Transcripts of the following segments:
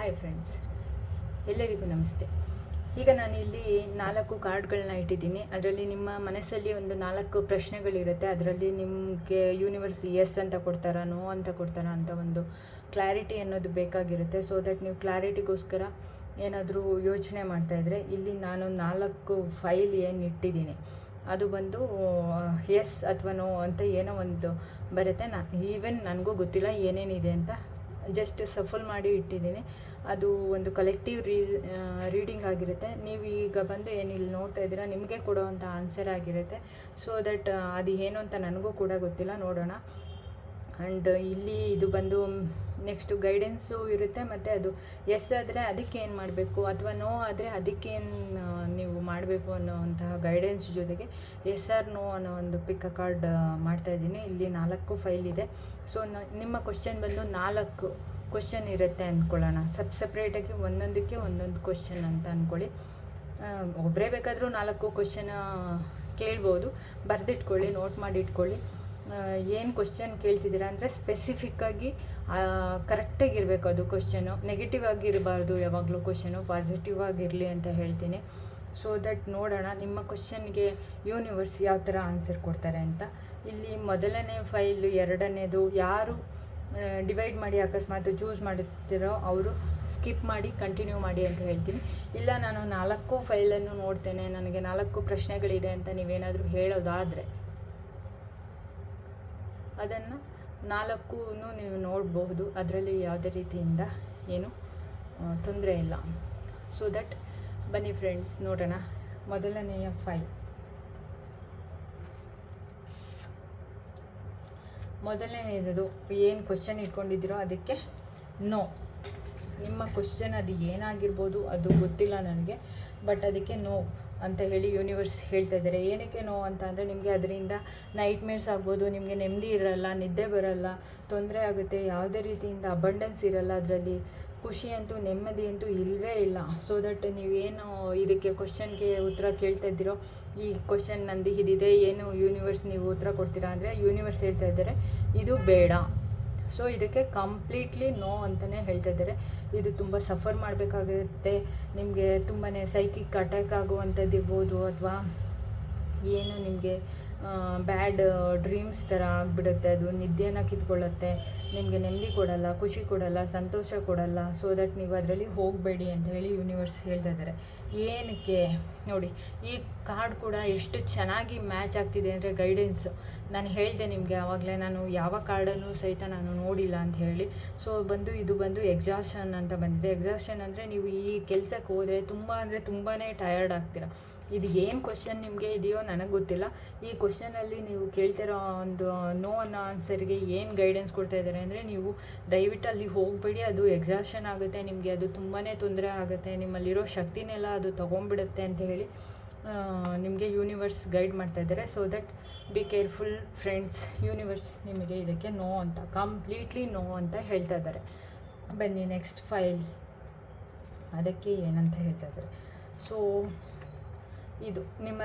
Hi friends ಎಲ್ಲರಿಗೂ ನಮಸ್ತೆ. ಈಗ ನಾನು ಇಲ್ಲಿ ನಾಲ್ಕು ಕಾರ್ಡ್ಗಳನ್ನ ಇಟ್ಟಿದ್ದೀನಿ. ಅದರಲ್ಲಿ ನಿಮ್ಮ ಮನಸ್ಸಲ್ಲಿ ಒಂದು ನಾಲ್ಕು ಪ್ರಶ್ನೆಗಳಿರುತ್ತೆ. ಅದರಲ್ಲಿ ನಿಮಗೆ ಯೂನಿವರ್ಸ್ ಎಸ್ ಅಂತ ಕೊಡ್ತಾರಾ ನೋ ಅಂತ ಕೊಡ್ತಾರಾ ಅಂತ ಒಂದು ಕ್ಲಾರಿಟಿ ಅನ್ನೋದು ಬೇಕಾಗಿರುತ್ತೆ. ಸೊ ದಟ್ ನೀವು ಕ್ಲಾರಿಟಿಗೋಸ್ಕರ ಏನಾದರೂ ಯೋಚನೆ ಮಾಡ್ತಾಯಿದ್ರೆ ಇಲ್ಲಿ ನಾನು ನಾಲ್ಕು ಫೈಲ್ ಏನು ಇಟ್ಟಿದ್ದೀನಿ. ಅದು ಬಂದು ಎಸ್ ಅಥವಾ ನೋ ಅಂತ ಏನೋ ಒಂದು ಬರುತ್ತೆ. ನಾ ಈವನ್ ನನಗೂ ಗೊತ್ತಿಲ್ಲ ಏನೇನಿದೆ ಅಂತ ಜಸ್ಟ್ ಸಫಲ್ ಮಾಡಿ ಇಟ್ಟಿದ್ದೀನಿ. ಅದು ಒಂದು ಕಲೆಕ್ಟಿವ್ ರೀ ರೀಡಿಂಗ್ ಆಗಿರುತ್ತೆ. ನೀವು ಈಗ ಬಂದು ಏನು ಇಲ್ಲಿ ನೋಡ್ತಾ ಇದ್ದೀರಾ, ನಿಮಗೆ ಕೊಡೋವಂಥ ಆನ್ಸರ್ ಆಗಿರುತ್ತೆ. ಸೊ ದಟ್ ಅದು ಏನು ಅಂತ ನನಗೂ ಕೂಡ ಗೊತ್ತಿಲ್ಲ, ನೋಡೋಣ. ಆ್ಯಂಡ್ ಇಲ್ಲಿ ಇದು ಬಂದು ನೆಕ್ಸ್ಟು ಗೈಡೆನ್ಸು ಇರುತ್ತೆ ಮತ್ತು ಅದು ಎಸ್ ಆದರೆ ಅದಕ್ಕೆ ಏನು ಮಾಡಬೇಕು ಅಥವಾ ನೋ ಆದರೆ ಅದಕ್ಕೇನು ನೀವು ಮಾಡಬೇಕು ಅನ್ನೋವಂತಹ ಗೈಡೆನ್ಸ್ ಜೊತೆಗೆ ಎಸ್ ಆರ್ ನೋ ಅನ್ನೋ ಒಂದು ಪಿಕ್ ಕಾರ್ಡ್ ಮಾಡ್ತಾಯಿದ್ದೀನಿ ಇಲ್ಲಿ ನಾಲ್ಕು ಫೈಲ್ ಇದೆ. ಸೊ ನಿಮ್ಮ ಕ್ವಶನ್ ಬಂದು ನಾಲ್ಕು ಕ್ವಶನ್ ಇರುತ್ತೆ ಅಂದ್ಕೊಳ್ಳೋಣ ಸಪ್ ಸಪ್ರೇಟಾಗಿ ಒಂದೊಂದಕ್ಕೆ ಒಂದೊಂದು ಕ್ವಶನ್ ಅಂತ ಅಂದ್ಕೊಳ್ಳಿ ಒಬ್ಬರೇ ಬೇಕಾದರೂ ನಾಲ್ಕು ಕ್ವಶನ್ ಕೇಳ್ಬೋದು. ಬರೆದಿಟ್ಕೊಳ್ಳಿ, ನೋಟ್ ಮಾಡಿ ಇಟ್ಕೊಳ್ಳಿ ಏನು ಕ್ವಶನ್ ಕೇಳ್ತಿದ್ದೀರಾ ಅಂದರೆ ಸ್ಪೆಸಿಫಿಕ್ಕಾಗಿ ಕರೆಕ್ಟಾಗಿ ಇರಬೇಕು ಅದು ಕ್ವಶನು ನೆಗೆಟಿವ್ ಆಗಿರಬಾರ್ದು ಯಾವಾಗಲೂ ಕ್ವಶನು ಪಾಸಿಟಿವ್ ಆಗಿರಲಿ ಅಂತ ಹೇಳ್ತೀನಿ. ಸೊ ದಟ್ ನೋಡೋಣ, ನಿಮ್ಮ ಕ್ವಶನ್ಗೆ ಯೂನಿವರ್ಸ್ ಯಾವ ಥರ ಆನ್ಸರ್ ಕೊಡ್ತಾರೆ ಅಂತ. ಇಲ್ಲಿ ಮೊದಲನೇ ಫೈಲು ಎರಡನೇದು ಯಾರು ಡಿವೈಡ್ ಮಾಡಿ ಅಕಸ್ಮಾತ್ ಚೂಸ್ ಮಾಡುತ್ತಿರೋ ಅವರು ಸ್ಕಿಪ್ ಮಾಡಿ ಕಂಟಿನ್ಯೂ ಮಾಡಿ ಅಂತ ಹೇಳ್ತೀನಿ. ಇಲ್ಲ, ನಾನು ನಾಲ್ಕು ಫೈಲನ್ನು ನೋಡ್ತೇನೆ, ನನಗೆ ನಾಲ್ಕು ಪ್ರಶ್ನೆಗಳಿದೆ ಅಂತ ನೀವೇನಾದರೂ ಹೇಳೋದಾದರೆ ಅದನ್ನು ನಾಲ್ಕೂ ನೀವು ನೋಡಬಹುದು. ಅದರಲ್ಲಿ ಯಾವುದೇ ರೀತಿಯಿಂದ ಏನು ತೊಂದರೆ ಇಲ್ಲ. ಸೊ ದಟ್ ಬನ್ನಿ ಫ್ರೆಂಡ್ಸ್ ನೋಡೋಣ. ಮೊದಲನೆಯ ಫೈಲ್ ಮೊದಲನೇದು ಏನು ಕ್ವಶನ್ ಇಟ್ಕೊಂಡಿದ್ದೀರೋ ಅದಕ್ಕೆ ನೋ ನಿಮ್ಮ ಕ್ವಶನ್ ಅದು ಏನಾಗಿರ್ಬೋದು ಅದು ಗೊತ್ತಿಲ್ಲ ನನಗೆ ಬಟ್ ಅದಕ್ಕೆ ನೋ ಅಂತ ಹೇಳಿ ಯೂನಿವರ್ಸ್ ಹೇಳ್ತಾ ಇದ್ದಾರೆ. ಏನಕ್ಕೆ ನೋ ಅಂತ ಅಂದರೆ ನಿಮಗೆ ಅದರಿಂದ ನೈಟ್ ಮೇರ್ಸ್ ಆಗ್ಬೋದು, ನಿಮಗೆ ನೆಮ್ಮದಿ ಇರಲ್ಲ, ನಿದ್ದೆ ಬರಲ್ಲ, ತೊಂದರೆ ಆಗುತ್ತೆ, ಯಾವುದೇ ರೀತಿಯಿಂದ ಅಬಂಡೆನ್ಸ್ ಇರಲ್ಲ ಅದರಲ್ಲಿ. ಖುಷಿ ಅಂತೂ, ನೆಮ್ಮದಿ ಅಂತೂ ಇಲ್ಲವೇ ಇಲ್ಲ. ಸೊ ದಟ್ ನೀವೇನು ಇದಕ್ಕೆ ಕ್ವಶನ್ಗೆ ಉತ್ತರ ಕೇಳ್ತಾ ಇದ್ದೀರೋ, ಈ ಕ್ವಶನ್ ನಂದು ಇದಿದೆ. ಏನು ಯೂನಿವರ್ಸ್ ನೀವು ಉತ್ತರ ಕೊಡ್ತೀರಾ ಅಂದರೆ ಯೂನಿವರ್ಸ್ ಹೇಳ್ತಾ ಇದ್ದಾರೆ. ಇದು ಬೇಡ. ಸೊ ಇದಕ್ಕೆ ಕಂಪ್ಲೀಟ್ಲಿ ನೋ ಅಂತಲೇ ಹೇಳ್ತಾ ಇದ್ದಾರೆ. ಇದು ತುಂಬ ಸಫರ್ ಮಾಡಬೇಕಾಗಿರುತ್ತೆ ನಿಮಗೆ ತುಂಬಾ ಸೈಕಿಕ್ ಅಟ್ಯಾಕ್ ಆಗುವಂಥದ್ದು ಇರ್ಬೋದು ಅಥವಾ ಏನು ನಿಮಗೆ ಬ್ಯಾಡ್ ಡ್ರೀಮ್ಸ್ ಥರ ಆಗಿಬಿಡುತ್ತೆ. ಅದು ನಿದ್ದೆನ ಕಿತ್ಕೊಳ್ಳುತ್ತೆ. ನಿಮಗೆ ನೆಮ್ಮದಿ ಕೊಡಲ್ಲ, ಖುಷಿ ಕೊಡಲ್ಲ, ಸಂತೋಷ ಕೊಡಲ್ಲ. ಸೊ ದಟ್ ನೀವು ಅದರಲ್ಲಿ ಹೋಗಬೇಡಿ ಅಂತ ಹೇಳಿ ಯೂನಿವರ್ಸ್ ಹೇಳ್ತಾ ಇದ್ದಾರೆ. ಏನಕ್ಕೆ? ನೋಡಿ, ಈ ಕಾರ್ಡ್ ಕೂಡ ಎಷ್ಟು ಚೆನ್ನಾಗಿ ಮ್ಯಾಚ್ ಆಗ್ತಿದೆ ಅಂದರೆ ಗೈಡೆನ್ಸ್ ನಾನು ಹೇಳಿದೆ ನಿಮಗೆ, ಆವಾಗಲೇ ನಾನು ಯಾವ ಕಾರ್ಡನ್ನು ಸಹಿತ ನಾನು ನೋಡಿಲ್ಲ ಅಂತ ಹೇಳಿ. ಸೊ ಬಂದು, ಇದು ಬಂದು ಎಕ್ಸಾಷನ್ ಅಂತ ಬಂದಿದೆ. ಎಕ್ಸಾಷನ್ ಅಂದರೆ ನೀವು ಈ ಕೆಲಸಕ್ಕೆ ಹೋದರೆ ತುಂಬ ಅಂದರೆ ತುಂಬಾ ಟಯರ್ಡ್ ಆಗ್ತೀರಾ. ಇದು ಏನು ಕ್ವಶನ್ ನಿಮಗೆ ಇದೆಯೋ ನನಗೆ ಗೊತ್ತಿಲ್ಲ. ಈ ಕ್ವಶನಲ್ಲಿ ನೀವು ಕೇಳ್ತಿರೋ ಒಂದು ನೋ ಅನ್ನೋ ಆನ್ಸರ್ಗೆ ಏನು ಗೈಡೆನ್ಸ್ ಕೊಡ್ತಾ ಇದ್ದಾರೆ ಅಂದರೆ ನೀವು ದಯವಿಟ್ಟು ಅಲ್ಲಿ ಹೋಗಬೇಡಿ, ಅದು ಎಕ್ಸಾಷನ್ ಆಗುತ್ತೆ, ನಿಮಗೆ ಅದು ತುಂಬಾ ತೊಂದರೆ ಆಗುತ್ತೆ, ನಿಮ್ಮಲ್ಲಿರೋ ಶಕ್ತಿನೆಲ್ಲ ಅದು ತೊಗೊಂಡ್ಬಿಡುತ್ತೆ ಅಂತ ಹೇಳಿ ನಿಮಗೆ ಯೂನಿವರ್ಸ್ ಗೈಡ್ ಮಾಡ್ತಾ ಇದ್ದಾರೆ. So that be careful friends universe ನಿಮಗೆ ಇದಕ್ಕೆ ನೋ ಅಂತ ಕಂಪ್ಲೀಟ್ಲಿ ನೋ ಅಂತ ಹೇಳ್ತಾ ಇದ್ದಾರೆ. ಬನ್ನಿ ನೆಕ್ಸ್ಟ್ ಫೈಲ್ ಅದಕ್ಕೆ ಏನಂತ ಹೇಳ್ತಾ ಇದ್ದಾರೆ. ಸೊ ಇದು, ನಿಮ್ಮ,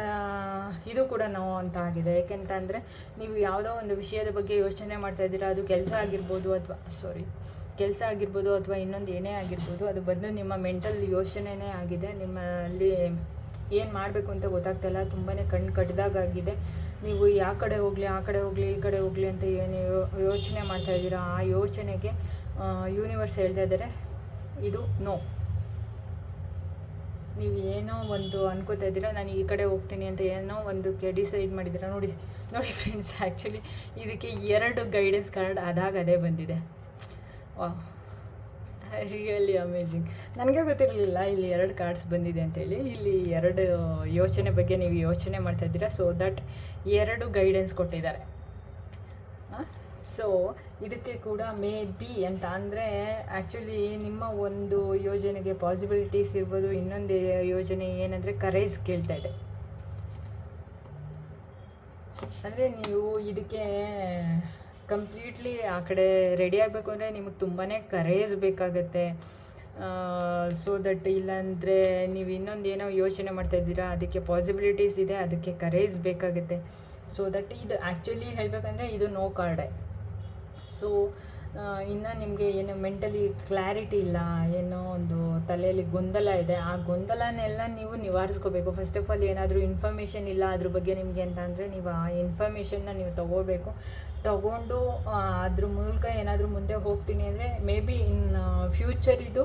ಇದು ಕೂಡ ನೋವು ಅಂತ ಆಗಿದೆ. ಏಕೆಂತಂದರೆ ನೀವು ಯಾವುದೋ ಒಂದು ವಿಷಯದ ಬಗ್ಗೆ ಯೋಚನೆ ಮಾಡ್ತಾ ಇದ್ದೀರಾ, ಅದು ಕೆಲಸ ಆಗಿರ್ಬೋದು ಅಥವಾ ಸಾರಿ ಕೆಲಸ ಆಗಿರ್ಬೋದು ಅಥವಾ ಇನ್ನೊಂದು ಏನೇ ಆಗಿರ್ಬೋದು, ಅದು ಬಂದು ನಿಮ್ಮ ಮೆಂಟಲ್ ಯೋಚನೆನೇ ಆಗಿದೆ. ನಿಮ್ಮಲ್ಲಿ ಏನು ಮಾಡಬೇಕು ಅಂತ ಗೊತ್ತಾಗ್ತಾಯಿಲ್ಲ ತುಂಬಾ ಕಣ್ಣು ಕಟ್ಟಿದಾಗಿದೆ ನೀವು ಯಾವ ಕಡೆ ಹೋಗಲಿ, ಆ ಕಡೆ ಹೋಗಲಿ, ಈ ಕಡೆ ಹೋಗಲಿ ಅಂತ ಏನು ಯೋಚನೆ ಮಾಡ್ತಾ ಇದ್ದೀರಾ, ಆ ಯೋಚನೆಗೆ ಯೂನಿವರ್ಸ್ ಹೇಳ್ತಾ ಇದ್ದಾರೆ, ಇದು ನೋ ನೀವು ಏನೋ ಒಂದು ಅನ್ಕೋತಾ ಇದ್ದೀರಾ, ನಾನು ಈ ಕಡೆ ಹೋಗ್ತೀನಿ ಅಂತ ಏನೋ ಒಂದು ಡಿಸೈಡ್ ಮಾಡಿದ್ದೀರಾ, ನೋಡಿ ನೋಡಿ ಫ್ರೆಂಡ್ಸ್ ಆ್ಯಕ್ಚುಲಿ ಇದಕ್ಕೆ ಎರಡು ಗೈಡೆನ್ಸ್ ಕಾರ್ಡ್ ಅದಾಗ ಅದೇ ಬಂದಿದೆ. ವಾ ರಿಯಲಿ ಅಮೇಜಿಂಗ್ ನನಗೆ ಗೊತ್ತಿರಲಿಲ್ಲ, ಇಲ್ಲಿ ಎರಡು ಕಾರ್ಡ್ಸ್ ಬಂದಿದೆ ಅಂತೇಳಿ. ಇಲ್ಲಿ ಎರಡು ಯೋಚನೆ ಬಗ್ಗೆ ನೀವು ಯೋಚನೆ ಮಾಡ್ತಾ ಇದ್ದೀರಾ ಸೊ ದಟ್ ಎರಡು ಗೈಡೆನ್ಸ್ ಕೊಟ್ಟಿದ್ದಾರೆ. ಸೊ ಇದಕ್ಕೆ ಕೂಡ ಮೇ ಬಿ ಅಂತ. ಅಂದರೆ ಆ್ಯಕ್ಚುಲಿ ನಿಮ್ಮ ಒಂದು ಯೋಜನೆಗೆ ಪಾಸಿಬಿಲಿಟೀಸ್ ಇರ್ಬೋದು. ಇನ್ನೊಂದು ಯೋಜನೆ ಏನಂದರೆ ಕರೇಜ್ ಕೇಳ್ತಾ ಇದೆ. ಅಂದರೆ ನೀವು ಇದಕ್ಕೆ ಕಂಪ್ಲೀಟ್ಲಿ ಆ ಕಡೆ ರೆಡಿ ಆಗಬೇಕು ಅಂದರೆ ನಿಮಗೆ ತುಂಬಾ ಕರೇಜ್ ಬೇಕಾಗತ್ತೆ. ಸೊ ದಟ್ ಇಲ್ಲಾಂದರೆ ನೀವು ಇನ್ನೊಂದು ಏನೋ ಯೋಚನೆ ಮಾಡ್ತಾ ಇದ್ದೀರಾ, ಅದಕ್ಕೆ ಪಾಸಿಬಿಲಿಟೀಸ್ ಇದೆ, ಅದಕ್ಕೆ ಕರೇಜ್ ಬೇಕಾಗುತ್ತೆ. ಸೊ ದಟ್ ಇದು ಆ್ಯಕ್ಚುಲಿ ಹೇಳಬೇಕಂದ್ರೆ ಇದು ನೋ ಕಾರ್ಡೆ ಸೊ ಇನ್ನು ನಿಮಗೆ ಏನು ಮೆಂಟಲಿ ಕ್ಲಾರಿಟಿ ಇಲ್ಲ, ಏನೋ ಒಂದು ತಲೆಯಲ್ಲಿ ಗೊಂದಲ ಇದೆ, ಆ ಗೊಂದಲನೆಲ್ಲ ನೀವು ನಿವಾರಿಸ್ಕೋಬೇಕು. ಫಸ್ಟ್ ಆಫ್ ಆಲ್ ಏನಾದರೂ ಇನ್ಫಾರ್ಮೇಷನ್ ಇಲ್ಲ ಅದ್ರ ಬಗ್ಗೆ ನಿಮಗೆ ಅಂತ ಅಂದರೆ ನೀವು ಆ ಇನ್ಫಾರ್ಮೇಷನ್ನ ನೀವು ತೊಗೋಬೇಕು. ತಗೊಂಡು ಅದ್ರ ಮೂಲಕ ಏನಾದರೂ ಮುಂದೆ ಹೋಗ್ತೀನಿ ಅಂದರೆ ಮೇ ಬಿ ಇನ್ ಫ್ಯೂಚರ್ ಇದು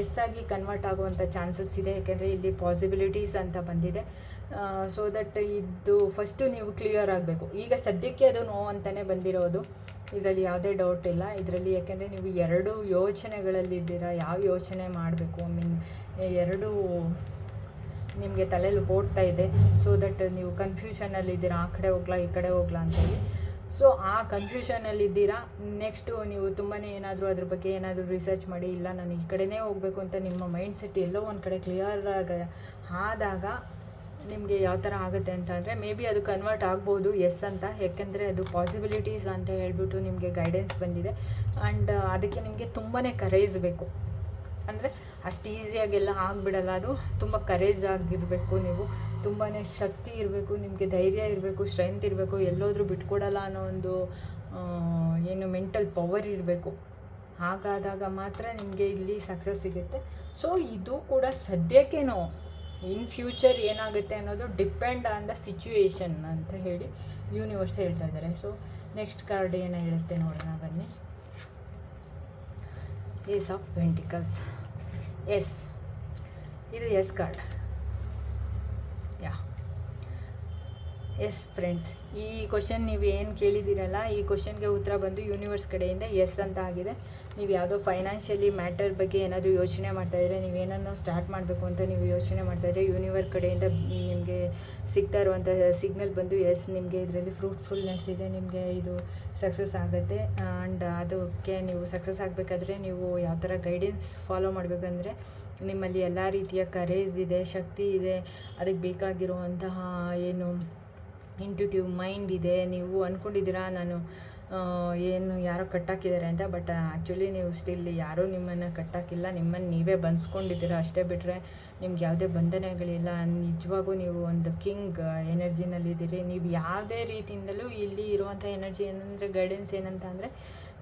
ಎಸ್ ಆಗಿ ಕನ್ವರ್ಟ್ ಆಗುವಂಥ ಚಾನ್ಸಸ್ ಇದೆ. ಯಾಕೆಂದರೆ ಇಲ್ಲಿ ಪಾಸಿಬಿಲಿಟೀಸ್ ಅಂತ ಬಂದಿದೆ. ಸೊ ದಟ್ ಇದು ಫಸ್ಟು ನೀವು ಕ್ಲಿಯರ್ ಆಗಬೇಕು. ಈಗ ಸದ್ಯಕ್ಕೆ ಅದು ನೋ ಅಂತಲೇ ಬಂದಿರೋದು. ಇದರಲ್ಲಿ ಯಾವುದೇ ಡೌಟ್ ಇಲ್ಲ. ಇದರಲ್ಲಿ ಯಾಕೆಂದರೆ ನೀವು ಎರಡು ಯೋಚನೆಗಳಲ್ಲಿದ್ದೀರಾ ಯಾವ ಯೋಚನೆ ಮಾಡಬೇಕು? ಮೀನ್ ಎರಡು ನಿಮಗೆ ತಲೆಯಲ್ಲಿ ಓಡ್ತಾ ಇದೆ. ಸೊ ದಟ್ ನೀವು ಕನ್ಫ್ಯೂಷನಲ್ಲಿದ್ದೀರಾ ಆ ಕಡೆ ಹೋಗ್ಲಾ, ಈ ಕಡೆ ಹೋಗ್ಲಾ ಅಂತೇಳಿ ಸೊ ಆ ಕನ್ಫ್ಯೂಷನಲ್ಲಿದ್ದೀರಾ ನೆಕ್ಸ್ಟು ನೀವು ತುಂಬಾ ಏನಾದರೂ ಅದ್ರ ಬಗ್ಗೆ ಏನಾದರೂ ರಿಸರ್ಚ್ ಮಾಡಿ, ಇಲ್ಲ ನಾನು ಈ ಕಡೆನೇ ಹೋಗಬೇಕು ಅಂತ ನಿಮ್ಮ ಮೈಂಡ್ ಸೆಟ್ ಎಲ್ಲೋ ಒಂದು ಕಡೆ ಕ್ಲಿಯರ್ ಆಗ, ಆದಾಗ ನಿಮಗೆ ಯಾವ ಥರ ಆಗುತ್ತೆ ಅಂತ ಅಂದರೆ ಮೇ ಬಿ ಅದು ಕನ್ವರ್ಟ್ ಆಗ್ಬೋದು ಎಸ್ ಅಂತ. ಯಾಕೆಂದರೆ ಅದು ಪಾಸಿಬಿಲಿಟೀಸ್ ಅಂತ ಹೇಳ್ಬಿಟ್ಟು ನಿಮಗೆ ಗೈಡೆನ್ಸ್ ಬಂದಿದೆ. ಆ್ಯಂಡ್ ಅದಕ್ಕೆ ನಿಮಗೆ ತುಂಬಾ ಕರೇಜ್ ಬೇಕು. ಅಂದರೆ ಅಷ್ಟು ಈಸಿಯಾಗೆಲ್ಲ ಆಗಿಬಿಡಲ್ಲ ಅದು. ತುಂಬ ಕರೇಜ್ ಆಗಿರಬೇಕು ನೀವು. ತುಂಬಾ ಶಕ್ತಿ ಇರಬೇಕು, ನಿಮಗೆ ಧೈರ್ಯ ಇರಬೇಕು ಸ್ಟ್ರೆಂತ್ ಇರಬೇಕು. ಎಲ್ಲೋದ್ರೂ ಬಿಟ್ಕೊಡಲ್ಲ ಅನ್ನೋ ಒಂದು ಏನು ಮೆಂಟಲ್ ಪವರ್ ಇರಬೇಕು. ಹಾಗಾದಾಗ ಮಾತ್ರ ನಿಮಗೆ ಇಲ್ಲಿ ಸಕ್ಸಸ್ ಸಿಗುತ್ತೆ. ಸೊ ಇದು ಕೂಡ ಸದ್ಯಕ್ಕೇನೋ. ಇನ್ ಫ್ಯೂಚರ್ ಏನಾಗುತ್ತೆ ಅನ್ನೋದು ಡಿಪೆಂಡ್ ಆನ್ ದ ಸಿಚುವೇಶನ್ ಅಂತ ಹೇಳಿ ಯೂನಿವರ್ಸ್ ಹೇಳ್ತಾ ಇದ್ದಾರೆ. ಸೊ ನೆಕ್ಸ್ಟ್ ಕಾರ್ಡ್ ಏನು ಹೇಳುತ್ತೆ ನೋಡೋಣ, ಬನ್ನಿ. ಏಸ್ ಆಫ್ ಪೆಂಟಿಕಲ್ಸ್ ಎಸ್ ಇದು yes card yeah yes friends ಈ ಕ್ವಶನ್ ನೀವು ಏನು ಕೇಳಿದ್ದೀರಲ್ಲ ಈ ಕ್ವಶನ್ಗೆ ಉತ್ತರ ಬಂದು ಯೂನಿವರ್ಸ್ ಕಡೆಯಿಂದ ಎಸ್ ಅಂತ ಆಗಿದೆ. ನೀವು ಯಾವುದೋ ಫೈನಾನ್ಷಿಯಲಿ ಮ್ಯಾಟರ್ ಬಗ್ಗೆ ಏನಾದರೂ ಯೋಚನೆ ಮಾಡ್ತಾಯಿದ್ರೆ ನೀವೇನನ್ನೋ ಸ್ಟಾರ್ಟ್ ಮಾಡಬೇಕು ಅಂತ ನೀವು ಯೋಚನೆ ಮಾಡ್ತಾಯಿದ್ರೆ ಯೂನಿವರ್ ಕಡೆಯಿಂದ ನಿಮಗೆ ಸಿಗ್ತಾ ಇರುವಂಥ ಸಿಗ್ನಲ್ ಬಂದು ಎಸ್ ನಿಮಗೆ ಇದರಲ್ಲಿ ಫ್ರೂಟ್ಫುಲ್ನೆಸ್ ಇದೆ, ನಿಮಗೆ ಇದು ಸಕ್ಸಸ್ ಆಗುತ್ತೆ. ಆ್ಯಂಡ್ ಅದಕ್ಕೆ ನೀವು ಸಕ್ಸಸ್ ಆಗಬೇಕಾದ್ರೆ ನೀವು ಯಾವ ಥರ ಗೈಡೆನ್ಸ್ ಫಾಲೋ ಮಾಡಬೇಕಂದ್ರೆ, ನಿಮ್ಮಲ್ಲಿ ಎಲ್ಲ ರೀತಿಯ ಕರೇಜ್ ಇದೆ, ಶಕ್ತಿ ಇದೆ, ಅದಕ್ಕೆ ಬೇಕಾಗಿರುವಂತಹ ಏನು ಇಂಟ್ಯೂಟಿವ್ ಮೈಂಡ್ ಇದೆ ನೀವು ಅಂದ್ಕೊಂಡಿದ್ದೀರಾ ನಾನು ಏನು ಯಾರೋ ಕಟ್ಟಾಕಿದ್ದಾರೆ ಅಂತ ಬಟ್ ಆ್ಯಕ್ಚುಲಿ ನೀವು ಸ್ಟಿಲ್ ಯಾರೂ ನಿಮ್ಮನ್ನು ಕಟ್ಟಾಕಿಲ್ಲ. ನಿಮ್ಮನ್ನು ನೀವೇ ಬಂದ್ಸ್ಕೊಂಡಿದ್ದೀರ ಅಷ್ಟೇ ಬಿಟ್ಟರೆ ನಿಮ್ಗೆ ಯಾವುದೇ ಬಂಧನಗಳಿಲ್ಲ. ನಿಜವಾಗೂ ನೀವು ಒಂದು ಕಿಂಗ್ ಎನರ್ಜಿನಲ್ಲಿದ್ದೀರಿ ನೀವು ಯಾವುದೇ ರೀತಿಯಿಂದಲೂ ಇಲ್ಲಿ ಇರುವಂಥ ಎನರ್ಜಿ ಏನಂದರೆ ಗೈಡೆನ್ಸ್ ಏನಂತ ಅಂದರೆ,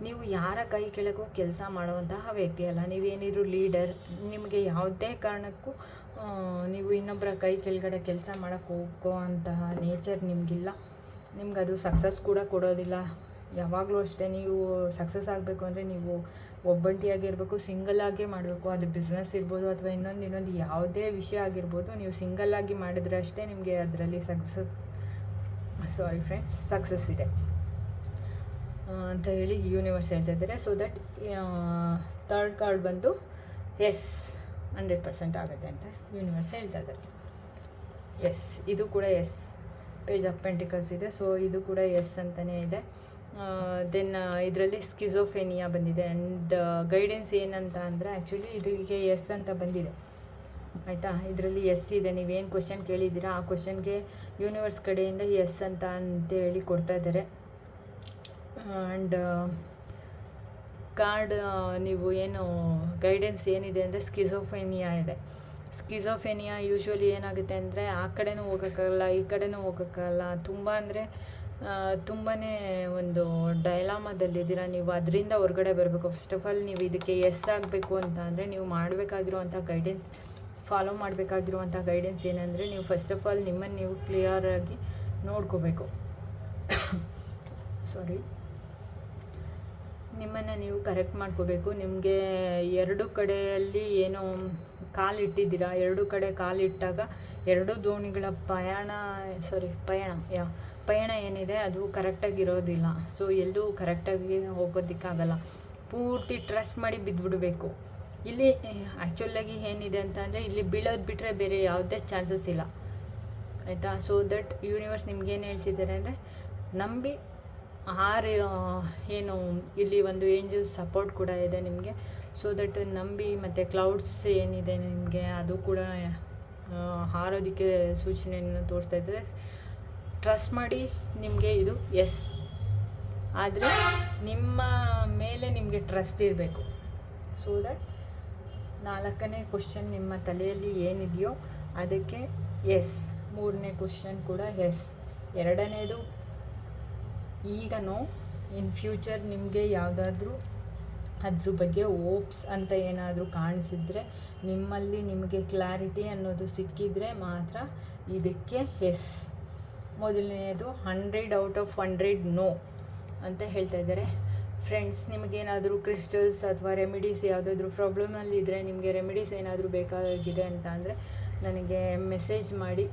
ನೀವು ಯಾರ ಕೈ ಕೆಳಗೂ ಕೆಲಸ ಮಾಡುವಂತಹ ವ್ಯಕ್ತಿ ಅಲ್ಲ. ನೀವೇನಿದ್ರು ಲೀಡರ್ ನಿಮಗೆ ಯಾವುದೇ ಕಾರಣಕ್ಕೂ ನೀವು ಇನ್ನೊಬ್ಬರ ಕೈ ಕೆಳಗಡೆ ಕೆಲಸ ಮಾಡೋಕ್ಕೆ ಹೋಗೋ ಅಂತಹ ನೇಚರ್ ನಿಮಗಿಲ್ಲ. ನಿಮ್ಗೆ ಅದು ಸಕ್ಸಸ್ ಕೂಡ ಕೊಡೋದಿಲ್ಲ. ಯಾವಾಗಲೂ ಅಷ್ಟೇ ನೀವು ಸಕ್ಸಸ್ ಆಗಬೇಕು ಅಂದರೆ ನೀವು ಒಬ್ಬಂಟಿಯಾಗಿರಬೇಕು ಸಿಂಗಲ್ ಆಗೇ ಮಾಡಬೇಕು. ಅದು ಬಿಸ್ನೆಸ್ ಇರ್ಬೋದು ಅಥವಾ ಇನ್ನೊಂದು ಇನ್ನೊಂದು ಯಾವುದೇ ವಿಷಯ ಆಗಿರ್ಬೋದು, ನೀವು ಸಿಂಗಲ್ ಆಗಿ ಮಾಡಿದ್ರೆ ಅಷ್ಟೇ ನಿಮಗೆ ಅದರಲ್ಲಿ ಸಕ್ಸಸ್ ಸಾರಿ ಫ್ರೆಂಡ್ಸ್ ಸಕ್ಸಸ್ ಇದೆ. ಅಂತ ಹೇಳಿ ಯೂನಿವರ್ಸ್ ಹೇಳ್ತಾ ಇದ್ದಾರೆ. ಸೊ ದಟ್ ಥರ್ಡ್ ಕಾರ್ಡ್ ಬಂದು ಎಸ್ ಹಂಡ್ರೆಡ್ ಪರ್ಸೆಂಟ್ ಆಗುತ್ತೆ ಅಂತ ಯೂನಿವರ್ಸ್ ಹೇಳ್ತಾ ಇದ್ದಾರೆ. ಎಸ್ ಇದು ಕೂಡ ಎಸ್ ಪೇಜ್ ಆಫ್ ಪೆಂಟಿಕಲ್ಸ್ ಇದೆ. ಸೊ ಇದು ಕೂಡ ಎಸ್ ಅಂತಲೇ ಇದೆ. ದೆನ್ ಇದರಲ್ಲಿ ಸ್ಕಿಝೋಫೆನಿಯಾ ಬಂದಿದೆ ಆ್ಯಂಡ್ ಗೈಡೆನ್ಸ್ ಏನಂತ ಅಂದರೆ ಆ್ಯಕ್ಚುಲಿ ಇದಕ್ಕೆ ಎಸ್ ಅಂತ ಬಂದಿದೆ. ಆಯಿತಾ? ಇದರಲ್ಲಿ ಎಸ್ ಇದೆ. ನೀವೇನು ಕ್ವಶನ್ ಕೇಳಿದ್ದೀರಾ? ಆ ಕ್ವಶನ್ಗೆ ಯೂನಿವರ್ಸ್ ಕಡೆಯಿಂದ ಎಸ್ ಅಂತ ಅಂತ ಹೇಳಿ ಕೊಡ್ತಾ ಇದ್ದಾರೆ. ಆ್ಯಂಡ್ ಕಾರ್ಡ್ ನೀವು ಏನು ಗೈಡೆನ್ಸ್ ಏನಿದೆ ಅಂದರೆ ಸ್ಕಿಝೋಫೆನಿಯಾ ಇದೆ. ಸ್ಕಿಝೋಫೆನಿಯಾ ಯೂಶ್ವಲಿ ಏನಾಗುತ್ತೆ ಅಂದರೆ ಆ ಕಡೆನೂ ಹೋಗೋಕ್ಕಾಗಲ್ಲ, ಈ ಕಡೆನೂ ಹೋಗೋಕ್ಕಾಗಲ್ಲ. ತುಂಬ ಅಂದರೆ ತುಂಬಾ ಒಂದು ಡೈಲಾಮದಲ್ಲಿದ್ದೀರ? ನೀವು ಅದರಿಂದ ಹೊರಗಡೆ ಬರಬೇಕು. ಫಸ್ಟ್ ಆಫ್ ಆಲ್ ನೀವು ಇದಕ್ಕೆ ಎಸ್ ಆಗಬೇಕು ಅಂತ ಅಂದರೆ ನೀವು ಮಾಡಬೇಕಾಗಿರುವಂಥ ಗೈಡೆನ್ಸ್ ಫಾಲೋ ಮಾಡಬೇಕಾಗಿರುವಂಥ ಗೈಡೆನ್ಸ್ ಏನಂದರೆ ನೀವು ಫಸ್ಟ್ ಆಫ್ ಆಲ್ ನಿಮ್ಮನ್ನು ನೀವು ಕ್ಲಿಯರಾಗಿ ನೋಡ್ಕೋಬೇಕು. ಸಾರಿ ನಿಮ್ಮನ್ನು ನೀವು ಕರೆಕ್ಟ್ ಮಾಡ್ಕೋಬೇಕು. ನಿಮಗೆ ಎರಡು ಕಡೆಯಲ್ಲಿ ಏನೋ ಕಾಲಿಟ್ಟಿದ್ದೀರಾ ಎರಡು ಕಡೆ ಕಾಲಿಟ್ಟಾಗ ಎರಡು ದೋಣಿಗಳ ಪಯಣ ಸಾರಿ ಪಯಣ ಯಾ ಪಯಣ ಏನಿದೆ ಅದು ಕರೆಕ್ಟಾಗಿ ಇರೋದಿಲ್ಲ. ಸೊ ಎಲ್ಲೂ ಕರೆಕ್ಟಾಗಿ ಹೋಗೋದಕ್ಕಾಗಲ್ಲ. ಪೂರ್ತಿ ಟ್ರಸ್ಟ್ ಮಾಡಿ ಬಿದ್ದುಬಿಡಬೇಕು ಇಲ್ಲಿ ಆ್ಯಕ್ಚುಲಾಗಿ ಏನಿದೆ ಅಂತ ಅಂದರೆ ಇಲ್ಲಿ ಬೀಳೋದು ಬಿಟ್ಟರೆ ಬೇರೆ ಯಾವುದೇ ಚಾನ್ಸಸ್ ಇಲ್ಲ. ಆಯಿತಾ? ಸೊ ದಟ್ ಯೂನಿವರ್ಸ್ ನಿಮ್ಗೇನು ಹೇಳ್ತಿದ್ದಾರೆ ಅಂದರೆ, ನಂಬಿ ಆರು ಏನು ಇಲ್ಲಿ ಒಂದು ಏಂಜಲ್ ಸಪೋರ್ಟ್ ಕೂಡ ಇದೆ ನಿಮಗೆ. ಸೊ ದಟ್ ನಂಬಿ ಮತ್ತು ಕ್ಲೌಡ್ಸ್ ಏನಿದೆ ನಿಮಗೆ, ಅದು ಕೂಡ ಹಾರೋದಕ್ಕೆ ಸೂಚನೆಯನ್ನು ತೋರಿಸ್ತಾ ಇದ್ದಾರೆ. ಟ್ರಸ್ಟ್ ಮಾಡಿ ನಿಮಗೆ ಇದು ಎಸ್ ಆದರೆ ನಿಮ್ಮ ಮೇಲೆ ನಿಮಗೆ ಟ್ರಸ್ಟ್ ಇರಬೇಕು. ಸೊ ದಟ್ ನಾಲ್ಕನೇ ಕ್ವಶನ್ ನಿಮ್ಮ ತಲೆಯಲ್ಲಿ ಏನಿದೆಯೋ ಅದಕ್ಕೆ ಎಸ್ ಮೂರನೇ ಕ್ವಶನ್ ಕೂಡ ಎಸ್ ಎರಡನೇದು, ಈಗ ನೋ ಇನ್ ಫ್ಯೂಚರ್ ನಿಮಗೆ ಯಾವುದಾದ್ರೂ ಅದ್ರ ಬಗ್ಗೆ ಓಪ್ಸ್ ಅಂತ ಏನಾದರೂ ಕಾಣಿಸಿದ್ರೆ, ನಿಮ್ಮಲ್ಲಿ ನಿಮಗೆ ಕ್ಲಾರಿಟಿ ಅನ್ನೋದು ಸಿಕ್ಕಿದರೆ ಮಾತ್ರ ಇದಕ್ಕೆ ಎಸ್ ಮೊದಲನೆಯದು hundred out of hundred no ಅಂತ ಹೇಳ್ತಾ ಇದ್ದಾರೆ. ಫ್ರೆಂಡ್ಸ್ ನಿಮಗೇನಾದರೂ ಕ್ರಿಸ್ಟಲ್ಸ್ ಅಥವಾ ರೆಮಿಡೀಸ್ ಯಾವುದಾದ್ರೂ ಪ್ರಾಬ್ಲಮಲ್ಲಿ ಇದ್ದರೆ ನಿಮಗೆ ರೆಮಿಡೀಸ್ ಏನಾದರೂ ಬೇಕಾಗಿದೆ ಅಂತ ಅಂದರೆ ನನಗೆ ಮೆಸೇಜ್ ಮಾಡಿ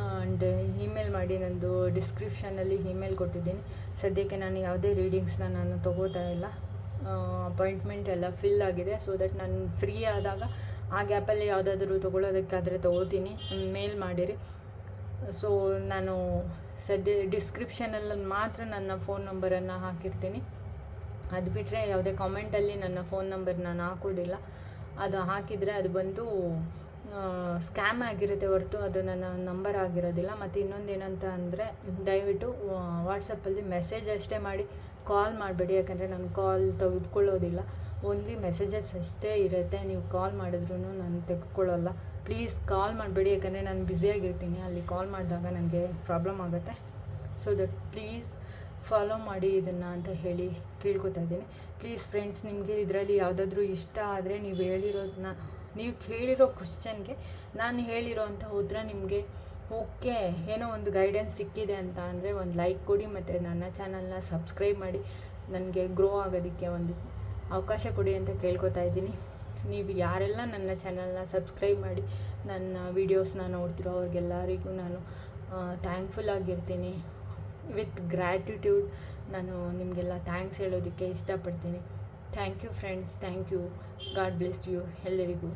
ಆ್ಯಂಡ್ ಇಮೇಲ್ ಮಾಡಿ, ನಂದು ಡಿಸ್ಕ್ರಿಪ್ಷನಲ್ಲಿ ಇಮೇಲ್ ಕೊಟ್ಟಿದ್ದೀನಿ. ಸದ್ಯಕ್ಕೆ ನಾನು ಯಾವುದೇ ರೀಡಿಂಗ್ಸ್ನ ನಾನು ತೊಗೋತಾ ಇಲ್ಲ. ಅಪಾಯಿಂಟ್ಮೆಂಟ್ ಎಲ್ಲ ಫಿಲ್ ಆಗಿದೆ. ಸೊ ದಟ್ ನಾನು ಫ್ರೀ ಆದಾಗ ಆ ಗ್ಯಾಪಲ್ಲಿ ಯಾವುದಾದ್ರೂ ತೊಗೊಳೋದಕ್ಕಾದರೆ ತೊಗೋತೀನಿ. ಮೇಲ್ ಮಾಡಿರಿ. ಸೊ ನಾನು ಸದ್ಯ ಡಿಸ್ಕ್ರಿಪ್ಷನಲ್ಲಿ ಮಾತ್ರ ನನ್ನ ಫೋನ್ ನಂಬರನ್ನು ಹಾಕಿರ್ತೀನಿ. ಅದು ಬಿಟ್ಟರೆ ಯಾವುದೇ ಕಾಮೆಂಟಲ್ಲಿ ನನ್ನ ಫೋನ್ ನಂಬರ್ ನಾನು ಹಾಕೋದಿಲ್ಲ. ಅದು ಹಾಕಿದರೆ ಅದು ಬಂದು ಸ್ಕ್ಯಾಮ್ ಆಗಿರುತ್ತೆ ಹೊರತು ಅದು ನನ್ನ ನಂಬರ್ ಆಗಿರೋದಿಲ್ಲ. ಮತ್ತು ಇನ್ನೊಂದು ಏನಂತ ಅಂದರೆ, ದಯವಿಟ್ಟು ವಾಟ್ಸಪ್ಪಲ್ಲಿ ಮೆಸೇಜ್ ಅಷ್ಟೇ ಮಾಡಿ ಕಾಲ್ ಮಾಡಬೇಡಿ. ಯಾಕಂದರೆ ನಾನು ಕಾಲ್ ತೆಗೆದುಕೊಳ್ಳೋದಿಲ್ಲ. ಓನ್ಲಿ ಮೆಸೇಜಸ್ ಅಷ್ಟೇ ಇರುತ್ತೆ. ನೀವು ಕಾಲ್ ಮಾಡಿದ್ರೂ ನಾನು ತೆಗೆದುಕೊಳ್ಳೋಲ್ಲ. ಪ್ಲೀಸ್ ಕಾಲ್ ಮಾಡಬೇಡಿ, ಯಾಕಂದರೆ ನಾನು ಬ್ಯುಸಿಯಾಗಿರ್ತೀನಿ ಅಲ್ಲಿ ಕಾಲ್ ಮಾಡಿದಾಗ ನನಗೆ ಪ್ರಾಬ್ಲಮ್ ಆಗುತ್ತೆ. ಸೊ ದಟ್ ಪ್ಲೀಸ್ ಫಾಲೋ ಮಾಡಿ ಇದನ್ನು ಅಂತ ಹೇಳಿ ಕೇಳ್ಕೊತಾ ಇದ್ದೀನಿ. ಪ್ಲೀಸ್ ಫ್ರೆಂಡ್ಸ್ ನಿಮಗೆ ಇದರಲ್ಲಿ ಯಾವುದಾದ್ರೂ ಇಷ್ಟ ಆದರೆ ನೀವು ಹೇಳಿರೋದನ್ನ ನೀವು ಕೇಳಿರೋ ಕ್ವಶನ್ಗೆ ನಾನು ಹೇಳಿರೋ ಅಂತ ಉತ್ತರ ನಿಮಗೆ ಓಕೆ, ಏನೋ ಒಂದು ಗೈಡೆನ್ಸ್ ಸಿಕ್ಕಿದೆ ಅಂತ ಅಂದರೆ ಒಂದು ಲೈಕ್ ಕೊಡಿ ಮತ್ತು ನನ್ನ ಚಾನಲ್ನ ಸಬ್ಸ್ಕ್ರೈಬ್ ಮಾಡಿ. ನನಗೆ ಗ್ರೋ ಆಗೋದಕ್ಕೆ ಒಂದು ಅವಕಾಶ ಕೊಡಿ ಅಂತ ಕೇಳ್ಕೊತಾ ಇದ್ದೀನಿ. ನೀವು ಯಾರೆಲ್ಲ ನನ್ನ ಚಾನಲ್ನ ಸಬ್ಸ್ಕ್ರೈಬ್ ಮಾಡಿ ನನ್ನ ವೀಡಿಯೋಸ್ನ ನೋಡ್ತಿರೋ ಅವ್ರಿಗೆಲ್ಲರಿಗೂ ನಾನು ಥ್ಯಾಂಕ್ಫುಲ್ ಆಗಿರ್ತೀನಿ. ವಿತ್ ಗ್ರ್ಯಾಟಿಟ್ಯೂಡ್ ನಾನು ನಿಮಗೆಲ್ಲ ಥ್ಯಾಂಕ್ಸ್ ಹೇಳೋದಕ್ಕೆ ಇಷ್ಟಪಡ್ತೀನಿ. Thank you friends thank you God bless you ಎಲ್ಲರಿಗೂ.